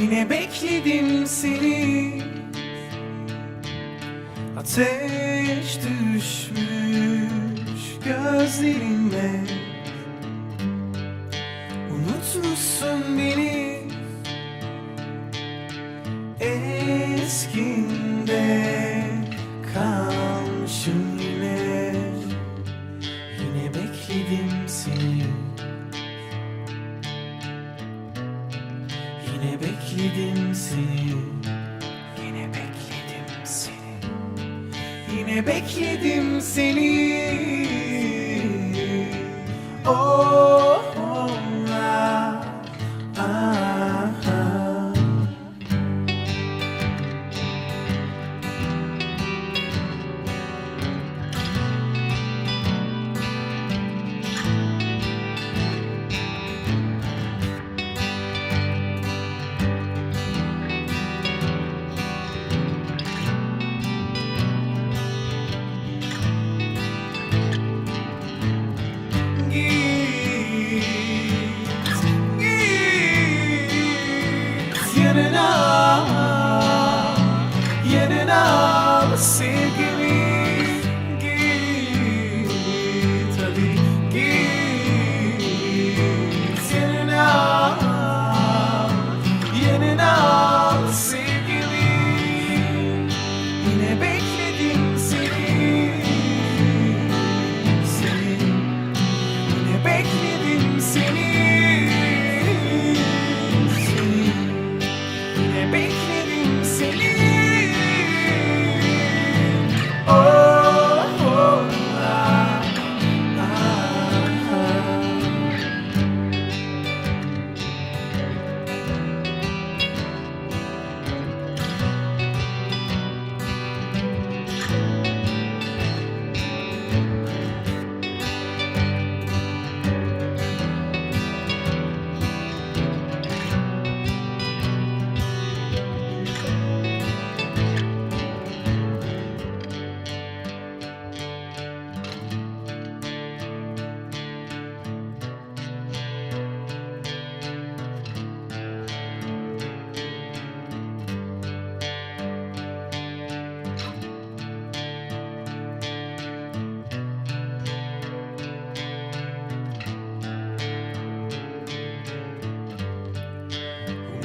Yine bekledim seni. Ateş düşmüş gözlerime. Unutmuşsun beni. Eskinde Yine bekledim seni. Yine bekledim seni. Yine bekledim seni. Oh,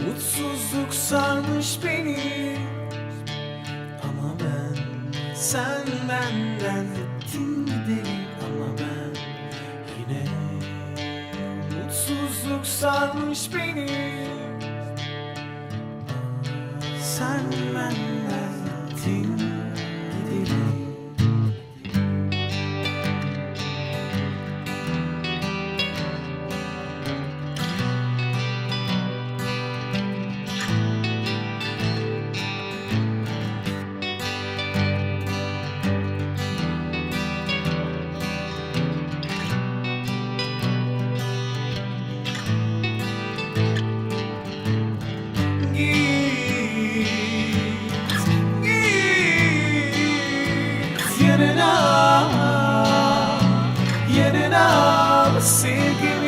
Mutsuzluk sarmış beni. Ama ben sen benden gittin gidelim Ama ben yine Mutsuzluk sarmış beni. Sen benden Yenin up, yenin up, singing.